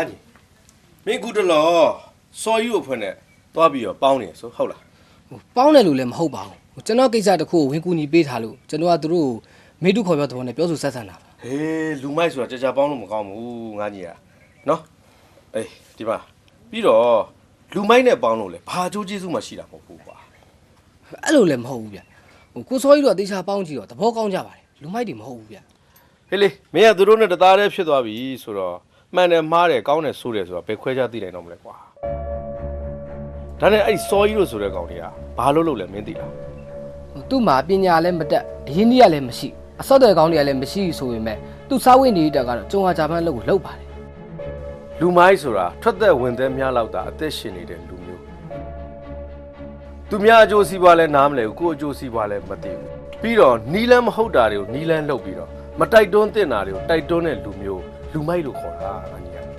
ဟာဒီမင်းကူတလောစော်ယူအဖွဲ့နဲ့သွားပြီးတော့ပေါင်းနေဆိုဟုတ်လားဟိုပေါင်းတယ်လို့လည်းမဟုတ်ပါဘူးဟိုကျွန်တော်ကိစ္စတစ်ခုကိုဝင်ကူညီပေးထားလို့ကျွန်တော်ကသူတို့ကိုမေတုခေါ်ပြောတဲ့ဘောနဲ့ပြောဆိုဆက်ဆံတာပါဟေးလူမိုက်ဆိုတာကြာကြာပေါင်းလို့မကောင်းဘူးငါကြီးอ่ะနော်အေးဒီမှာပြီးတော့လူမိုက်နဲ့ပေါင်းလို့လေဘာအကျိုးကျေးဇူးမှရှိတာမဟုတ်ဘူးကွာအဲ့လိုလည်းမဟုတ်ဘူးဗျဟိုကိုစောကြီးတော့တေချာပေါင်းကြည့်တော့သဘောကောင်းကြပါတယ်လူမိုက်တွေမဟုတ်ဘူးဗျဟေးလေမင်းကသူတို့နဲ့တသားတည်းဖြစ်သွားပြီဆိုတော့ မှန်တယ်မှားတယ်ကောင်းတယ်ဆိုတယ်ဆိုတော့ဘယ်ခွဲခြားသိနိုင်တော့မလဲကွာဒါနဲ့အဲ့ဒီစော်ကြီးလို့ဆိုတဲ့ကောင်တွေကဘာလို့လို့လဲမင်းသိလားဟိုသူ့မှာပညာလည်းမတက်အရင်းကြီးကလည်းမရှိအစောတဲ့ကောင်းတွေကလည်းမရှိဆိုပေမဲ့သူစားဝတ်နေတက်ကတော့ကြုံဟာဂျာပန်လုပ်ကိုလုပ်ပါတယ်လူမိုက်ဆိုတာထွက်သက်ဝင်သက်များလောက်တာအသက်ရှင်နေတဲ့လူမျိုးသူများအကျိုးစီးပွားလဲနားမလဲဘူးကိုယ့်အကျိုးစီးပွားလဲမသိဘူးပြီးတော့နီလန်းမဟုတ်တာတွေကိုနီလန်းလုပ်ပြီးတော့မတိုက်တွန်းတင်တာတွေကိုတိုက်တွန်းတဲ့လူမျိုး လူမိုက်လို့ခေါ်တာအန်ကြီး